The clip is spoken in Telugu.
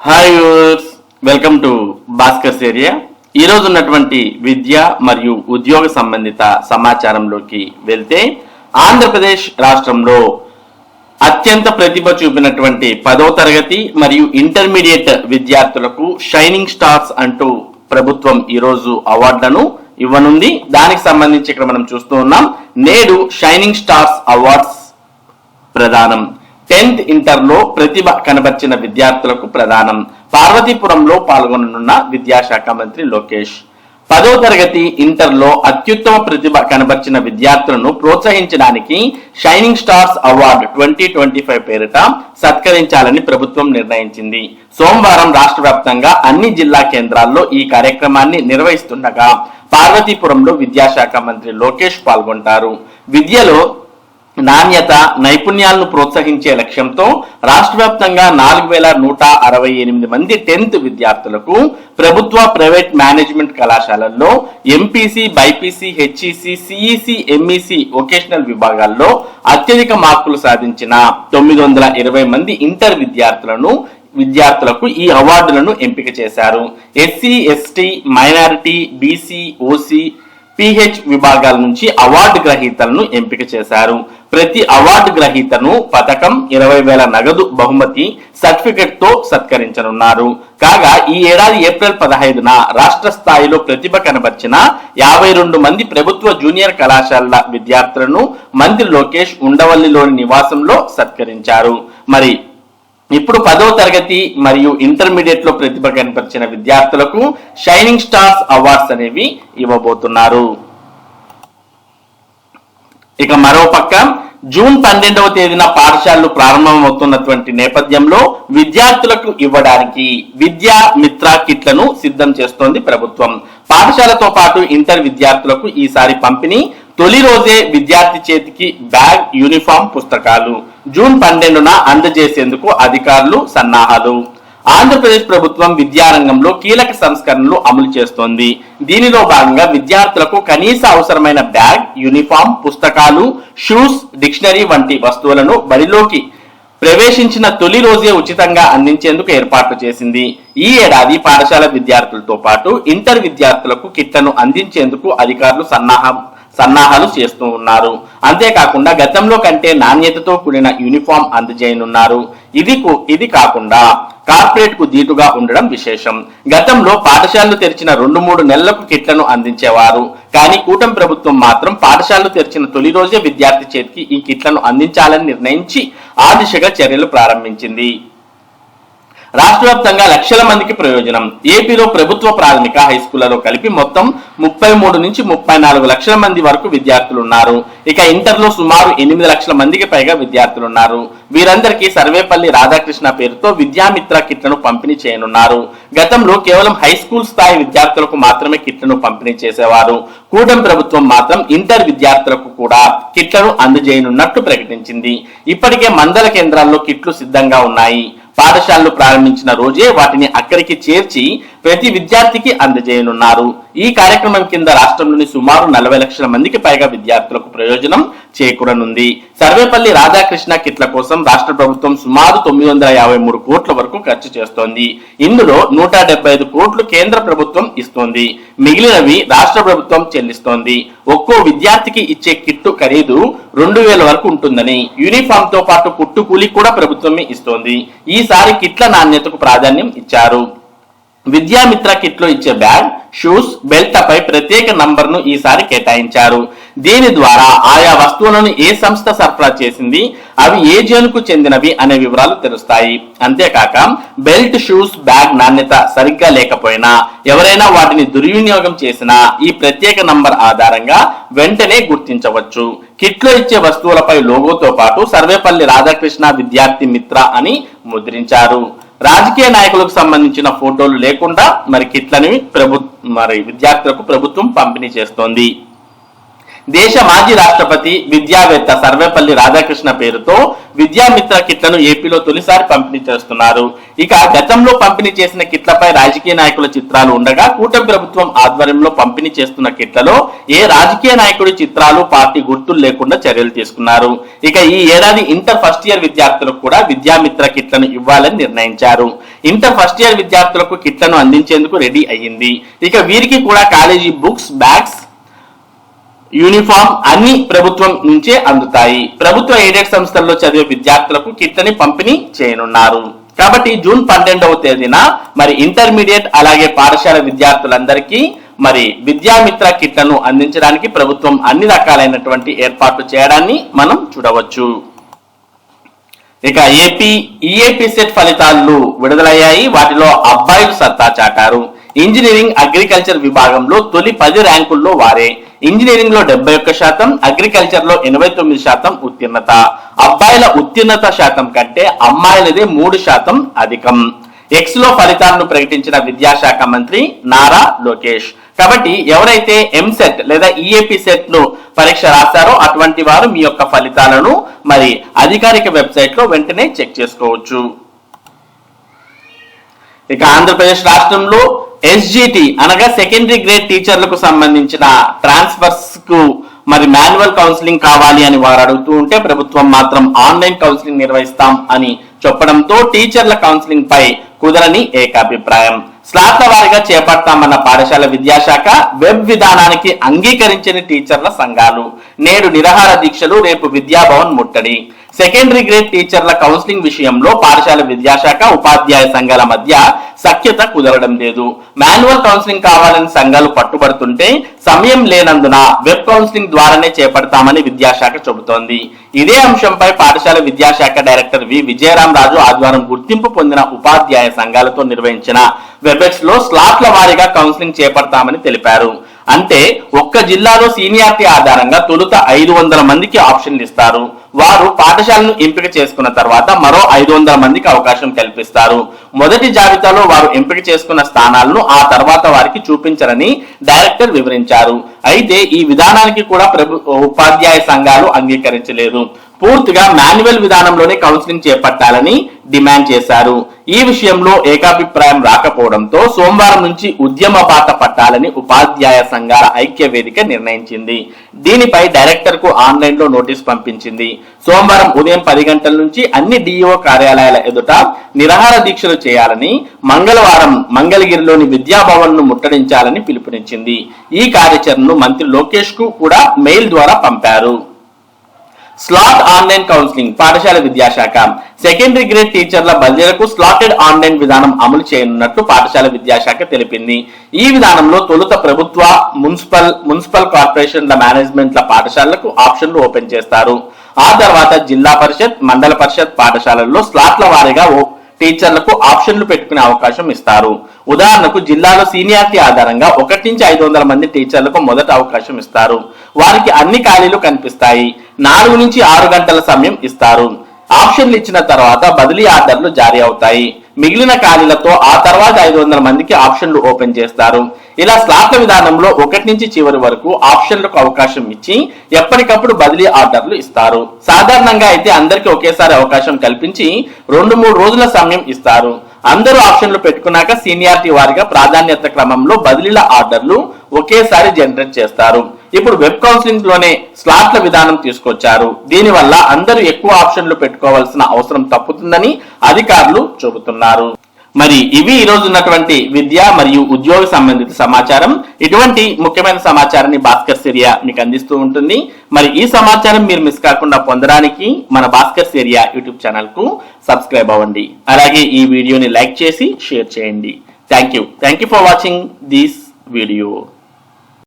Hi viewers welcome to Bhaskar's area ఈ రోజు ఉన్నటువంటి విద్య మరియు ఉద్యోగ సంబంధిత సమాచారంలోకి వెళ్తే ఆంధ్రప్రదేశ్ రాష్ట్రంలో అత్యంత ప్రతిభ చూపినటువంటి పదో తరగతి మరియు ఇంటర్మీడియట్ విద్యార్థులకు షైనింగ్ స్టార్స్ అంటూ ప్రభుత్వం ఈరోజు అవార్డులను ఇవ్వనుంది. దానికి సంబంధించి ఇక్కడ మనం చూస్తూ ఉన్నాం. నేడు షైనింగ్ స్టార్స్ అవార్డ్స్ ప్రదానం టెన్త్ ఇంటర్లో ప్రతిభ కనబర్చిన విద్యార్థులకు ప్రదానం. పార్వతీపురంలో పాల్గొననున్న విద్యాశాఖ మంత్రి లోకేష్. పదో తరగతి ఇంటర్లో అత్యుత్తమ ప్రతిభ కనబర్చిన విద్యార్థులను ప్రోత్సహించడానికి shining stars award twenty twenty five పేరిట సత్కరించాలని ప్రభుత్వం నిర్ణయించింది. సోమవారం రాష్ట్ర వ్యాప్తంగా అన్ని జిల్లా కేంద్రాల్లో ఈ కార్యక్రమాన్ని నిర్వహిస్తుండగా పార్వతీపురంలో విద్యాశాఖ మంత్రి లోకేష్ పాల్గొంటారు. విద్యలో నాణ్యత నైపుణ్యాలను ప్రోత్సహించే లక్ష్యంతో రాష్ట్ర వ్యాప్తంగా నాలుగు వేల నూట అరవై ఎనిమిది మంది టెన్త్ విద్యార్థులకు ప్రభుత్వ ప్రైవేట్ మేనేజ్మెంట్ కళాశాలల్లో MPC BiPC HEC CEC MEC vocational విభాగాల్లో అత్యధిక మార్కులు సాధించిన తొమ్మిది వందల ఇరవై మంది ఇంటర్ విద్యార్థులను విద్యార్థులకు ఈ అవార్డులను ఎంపిక చేశారు. SC ST minority BC OC PH విభాగాల నుంచి అవార్డు గ్రహీతలను ఎంపిక చేశారు. ప్రతి అవార్డు గ్రహీతను పథకం ఇరవై వేల నగదు బహుమతి సర్టిఫికెట్తో సత్కరించనున్నారు. కాగా ఈ ఏడాది ఏప్రిల్ పదహైదున రాష్ట్ర స్థాయిలో ప్రతిభ కనబర్చిన యాభై రెండు మంది ప్రభుత్వ జూనియర్ కళాశాలల విద్యార్థులను మంత్రి లోకేష్ ఉండవల్లిలోని నివాసంలో సత్కరించారు. మరి ఇప్పుడు పదో తరగతి మరియు ఇంటర్మీడియట్లో ప్రతిభ కనపరిచిన విద్యార్థులకు షైనింగ్ స్టార్స్ అవార్డ్స్ అనేవి ఇవ్వబోతున్నారు. ఇక మరో పక్క జూన్ పన్నెండవ తేదీన పాఠశాలలు ప్రారంభమవుతున్నటువంటి నేపథ్యంలో విద్యార్థులకు ఇవ్వడానికి విద్యా మిత్ర కిట్లను సిద్ధం చేస్తోంది ప్రభుత్వం. పాఠశాలతో పాటు ఇంటర్ విద్యార్థులకు ఈసారి పంపిణీ తొలి రోజే విద్యార్థి చేతికి బ్యాగ్ యూనిఫామ్ పుస్తకాలు. జూన్ పన్నెండున అందజేసేందుకు అధికారులు సన్నాహాలు. ఆంధ్రప్రదేశ్ ప్రభుత్వం విద్యారంగంలో కీలక సంస్కరణలు అమలు చేస్తోంది. దీనిలో భాగంగా విద్యార్థులకు కనీస అవసరమైన బ్యాగ్ యూనిఫామ్ పుస్తకాలు షూస్ డిక్షనరీ వంటి వస్తువులను బడిలోకి ప్రవేశించిన తొలి రోజే ఉచితంగా అందించేందుకు ఏర్పాట్లు చేసింది. ఈ ఏడాది పాఠశాల విద్యార్థులతో పాటు ఇంటర్ విద్యార్థులకు కిట్లను అందించేందుకు అధికారులు సన్నాహం సన్నాహాలు చేస్తూ ఉన్నారు. అంతేకాకుండా గతంలో కంటే నాణ్యతతో కూడిన యూనిఫామ్ అందజేయనున్నారు. ఇది కు- ఇది కాకుండా కార్పొరేట్కు దీటుగా ఉండడం విశేషం. గతంలో పాఠశాలలు తెరిచిన రెండు మూడు నెలలకు కిట్లను అందించేవారు. కానీ కూటమి ప్రభుత్వం మాత్రం పాఠశాలలు తెరిచిన తొలి రోజే విద్యార్థి చేతికి ఈ కిట్లను అందించాలని నిర్ణయించి ఆ దిశగా చర్యలు ప్రారంభించింది. రాష్ట్ర వ్యాప్తంగా లక్షల మందికి ప్రయోజనం. ఏపీలో ప్రభుత్వ ప్రాథమిక హై స్కూళ్ళలో కలిపి మొత్తం ముప్పై మూడు నుంచి ముప్పై నాలుగు లక్షల మంది వరకు విద్యార్థులు ఉన్నారు ఇక ఇంటర్లో సుమారు ఎనిమిది లక్షల మందికి పైగా విద్యార్థులు ఉన్నారు వీరందరికీ సర్వేపల్లి రాధాకృష్ణ పేరుతో విద్యామిత్ర కిట్లను పంపిణీ చేయనున్నారు. గతంలో కేవలం హై స్కూల్ స్థాయి విద్యార్థులకు మాత్రమే కిట్లను పంపిణీ చేసేవారు. కూటమి ప్రభుత్వం మాత్రం ఇంటర్ విద్యార్థులకు కూడా కిట్లను అందజేయనున్నట్టు ప్రకటించింది. ఇప్పటికే మండల కేంద్రాల్లో కిట్లు సిద్ధంగా ఉన్నాయి. పాఠశాలలు ప్రారంభించిన రోజే వాటిని అక్కడికి చేర్చి ప్రతి విద్యార్థికి అందజేయనున్నారు. ఈ కార్యక్రమం కింద రాష్ట్రంలోని సుమారు నలభై లక్షల మందికి పైగా విద్యార్థులకు ప్రయోజనం చేకూరనుంది. సర్వేపల్లి రాధాకృష్ణ కిట్ల కోసం రాష్ట్ర ప్రభుత్వం సుమారు తొమ్మిది వందల యాభై మూడు కోట్ల వరకు ఖర్చు చేస్తోంది. ఇందులో నూట డెబ్బై ఐదు కోట్లు కేంద్ర ప్రభుత్వం ఇస్తోంది. మిగిలినవి రాష్ట్ర ప్రభుత్వం చెల్లిస్తోంది. ఒక్కో విద్యార్థికి ఇచ్చే కిట్టు ఖరీదు రెండు వేల వరకు ఉంటుందని యూనిఫామ్తో పాటు కుట్టు కూలి కూడా ప్రభుత్వమే ఇస్తోంది. ఈసారి కిట్ల నాణ్యతకు ప్రాధాన్యం ఇచ్చారు. విద్యామిత్ర కిట్లో ఇచ్చే బ్యాగ్ షూస్ బెల్ట్ పై ప్రత్యేక నంబర్ను ఈసారి కేటాయించారు. దీని ద్వారా ఆయా వస్తువులను ఏ సంస్థ సరఫరా చేసింది అవి ఏ జోన్కు చెందినవి అనే వివరాలు తెలుస్తాయి. అంతేకాక బెల్ట్ షూస్ బ్యాగ్ నాణ్యత సరిగ్గా లేకపోయినా ఎవరైనా వాటిని దుర్వినియోగం చేసినా ఈ ప్రత్యేక నంబర్ ఆధారంగా వెంటనే గుర్తించవచ్చు. కిట్లో ఇచ్చే వస్తువులపై లోగోతో పాటు సర్వేపల్లి రాధాకృష్ణ విద్యార్థి మిత్ర అని ముద్రించారు. రాజకీయ నాయకులకు సంబంధించిన ఫోటోలు లేకుండా మరి కిట్లని ప్రభు మరి విద్యార్థులకు ప్రభుత్వం పంపిణీ చేస్తోంది. దేశ మాజీ రాష్ట్రపతి విద్యావేత్త సర్వేపల్లి రాధాకృష్ణ పేరుతో విద్యామిత్ర కిట్లను ఏపీలో తొలిసారి పంపిణీ చేస్తున్నారు. ఇక గతంలో పంపిణీ చేసిన కిట్లపై రాజకీయ నాయకుల చిత్రాలు ఉండగా కూటమి ప్రభుత్వం ఆధ్వర్యంలో పంపిణీ చేస్తున్న కిట్లలో ఏ రాజకీయ నాయకుడి చిత్రాలు పార్టీ గుర్తులు లేకుండా చర్యలు తీసుకున్నారు. ఇక ఈ ఏడాది ఇంటర్ ఫస్ట్ ఇయర్ విద్యార్థులకు కూడా విద్యామిత్ర కిట్లను ఇవ్వాలని నిర్ణయించారు. ఇంటర్ ఫస్ట్ ఇయర్ విద్యార్థులకు కిట్లను అందించేందుకు రెడీ అయ్యింది. ఇక వీరికి కూడా కాలేజీ బుక్స్ బ్యాగ్స్ యూనిఫామ్ అన్ని ప్రభుత్వం నుంచే అందుతాయి. ప్రభుత్వ ఎయిడెడ్ సంస్థల్లో చదివే విద్యార్థులకు కిట్లని పంపిణీ చేయనున్నారు. కాబట్టి జూన్ పన్నెండవ తేదీన మరి ఇంటర్మీడియట్ అలాగే పాఠశాల విద్యార్థులందరికీ మరి విద్యామిత్ర కిట్లను అందించడానికి ప్రభుత్వం అన్ని రకాలైనటువంటి ఏర్పాట్లు చేయడాన్ని మనం చూడవచ్చు. ఇక ఏపీ ఈఏపీ సెట్ ఫలితాలు విడుదలయ్యాయి. వాటిలో అబ్బాయిలు సత్తా చాటారు. ఇంజనీరింగ్ అగ్రికల్చర్ విభాగంలో తొలి పది ర్యాంకుల్లో వారే. ఇంజనీరింగ్లో డెబ్బై ఒక్క శాతం అగ్రికల్చర్లో ఎనభై తొమ్మిది శాతం ఉత్తీర్ణత. అబ్బాయిల ఉత్తీర్ణత శాతం కంటే అమ్మాయిలదే మూడు శాతం అధికం. ఎక్స్లో ఫలితాలను ప్రకటించిన విద్యాశాఖ మంత్రి నారా లోకేష్. కాబట్టి ఎవరైతే ఎంసెట్ లేదా ఈఏపీ సెట్ను పరీక్ష రాస్తారో అటువంటి వారు మీ యొక్క ఫలితాలను మరి అధికారిక వెబ్సైట్లో వెంటనే చెక్ చేసుకోవచ్చు. ఇక ఆంధ్రప్రదేశ్ రాష్ట్రంలో ఎస్జిటి అనగా సెకండరీ గ్రేడ్ టీచర్లకు సంబంధించిన ట్రాన్స్ఫర్స్కు మరి మాన్యువల్ కౌన్సిలింగ్ కావాలి అని వారు అడుగుతూ ఉంటే ప్రభుత్వం మాత్రం ఆన్లైన్ కౌన్సిలింగ్ నిర్వహిస్తాం అని చెప్పడంతో టీచర్ల కౌన్సిలింగ్ పై కుదరని ఏకాభిప్రాయం. స్లాట్ల వారిగా చేపడతామన్న పాఠశాల విద్యాశాఖ వెబ్ విధానానికి అంగీకరించని టీచర్ల సంఘాలు. నేడు నిరాహార దీక్షలు రేపు విద్యాభవన్ ముట్టడి. సెకండరీ గ్రేడ్ టీచర్ల కౌన్సిలింగ్ విషయంలో పాఠశాల విద్యాశాఖ ఉపాధ్యాయ సంఘాల మధ్య సఖ్యత కుదరడం లేదు. మాన్యువల్ కౌన్సిలింగ్ కావాలని సంఘాలు పట్టుబడుతుంటే సమయం లేనందున వెబ్ కౌన్సిలింగ్ ద్వారానే చేపడతామని విద్యాశాఖ చెబుతోంది. ఇదే అంశంపై పాఠశాల విద్యాశాఖ డైరెక్టర్ వి. విజయరాం రాజు ఆదివారం గుర్తింపు పొందిన ఉపాధ్యాయ సంఘాలతో నిర్వహించిన వెబెక్స్లో స్లాట్ల వారీగా కౌన్సిలింగ్ చేపడతామని తెలిపారు. అంటే ఒక్క జిల్లాలో సీనియారిటీ ఆధారంగా తొలుత ఐదు వందల మందికి ఆప్షన్లు ఇస్తారు. వారు పాఠశాలను ఎంపిక చేసుకున్న తర్వాత మరో ఐదు వందల మందికి అవకాశం కల్పిస్తారు. మొదటి జాబితాలో వారు ఎంపిక చేసుకున్న స్థానాలను ఆ తర్వాత వారికి చూపించరని డైరెక్టర్ వివరించారు. అయితే ఈ విధానానికి కూడా ప్రభు ఉపాధ్యాయ సంఘాలు అంగీకరించలేదు. పూర్తిగా మాన్యువల్ విధానంలోనే కౌన్సిలింగ్ చేపట్టాలని డిమాండ్ చేశారు. ఈ విషయంలో ఏకాభిప్రాయం రాకపోవడంతో సోమవారం నుంచి ఉద్యమ బాట పట్టాలని ఉపాధ్యాయ సంఘాల ఐక్య వేదిక నిర్ణయించింది. దీనిపై డైరెక్టర్కు ఆన్లైన్లో నోటీస్ పంపించింది. సోమవారం ఉదయం పది గంటల నుంచి అన్ని డిఈఓ కార్యాలయాల ఎదుట నిరాహార దీక్షలు చేయాలని మంగళవారం మంగళగిరిలోని విద్యాభవన్ను ముట్టడించాలని పిలుపునిచ్చింది. ఈ కార్యాచరణను మంత్రి లోకేష్కు కూడా మెయిల్ ద్వారా పంపారు. స్లాట్ ఆన్లైన్ కౌన్సిలింగ్ పాఠశాల విద్యాశాఖ. సెకండరీ గ్రేడ్ టీచర్ల బదిలీలకు స్లాటెడ్ ఆన్లైన్ విధానం అమలు చేయనున్నట్లు పాఠశాల విద్యాశాఖ తెలిపింది. ఈ విధానంలో తొలుత ప్రభుత్వ మున్సిపల్ మున్సిపల్ కార్పొరేషన్ల మేనేజ్మెంట్ల పాఠశాలలకు ఆప్షన్లు ఓపెన్ చేస్తారు. ఆ తర్వాత జిల్లా పరిషత్ మండల పరిషత్ పాఠశాలల్లో స్లాట్ల వారీగా ఓ- టీచర్లకు ఆప్షన్లు పెట్టుకునే అవకాశం ఇస్తారు. ఉదాహరణకు జిల్లాలో సీనియారిటీ ఆధారంగా ఒకటి నుంచి ఐదు వందల మంది టీచర్లకు మొదట అవకాశం ఇస్తారు. వారికి అన్ని ఖాళీలు కనిపిస్తాయి. నాలుగు నుంచి ఆరు గంటల సమయం ఇస్తారు. ఆప్షన్లు ఇచ్చిన తర్వాత బదిలీ ఆర్డర్లు జారీ అవుతాయి. మిగిలిన ఖాళీలతో ఆ తర్వాత ఐదు వందల మందికి ఆప్షన్లు ఓపెన్ చేస్తారు. ఇలా స్లాట్ల విధానంలో ఒకటి నుంచి చివరి వరకు ఆప్షన్లకు అవకాశం ఇచ్చి ఎప్పటికప్పుడు బదిలీ ఆర్డర్లు ఇస్తారు. సాధారణంగా అయితే అందరికీ ఒకేసారి అవకాశం కల్పించి రెండు మూడు రోజుల సమయం ఇస్తారు. అందరూ ఆప్షన్లు పెట్టుకున్నాక సీనియారిటీ వారిగా ప్రాధాన్యత క్రమంలో బదిలీల ఆర్డర్లు ఒకేసారి జనరేట్ చేస్తారు. ఇప్పుడు వెబ్ కౌన్సిలింగ్లోనే స్లాట్ల విధానం తీసుకొచ్చారు. దీనివల్ల అందరూ ఎక్కువ ఆప్షన్లు పెట్టుకోవాల్సిన అవసరం తప్పుతుందని అధికారులు చెబుతున్నారు. మరి ఇవి ఈ రోజు ఉన్నటువంటి విద్య మరియు ఉద్యోగ సంబంధిత సమాచారం. ఇటువంటి ముఖ్యమైన సమాచారాన్ని భాస్కర్ సిరియా మీకు అందిస్తూ ఉంటుంది. మరి ఈ సమాచారం మీరు మిస్ కాకుండా పొందడానికి మన భాస్కర్ సిరియా యూట్యూబ్ ఛానల్కు సబ్స్క్రైబ్ అవ్వండి. అలాగే ఈ వీడియోని లైక్ చేసి షేర్ చేయండి. Thank you. Thank you for watching this video.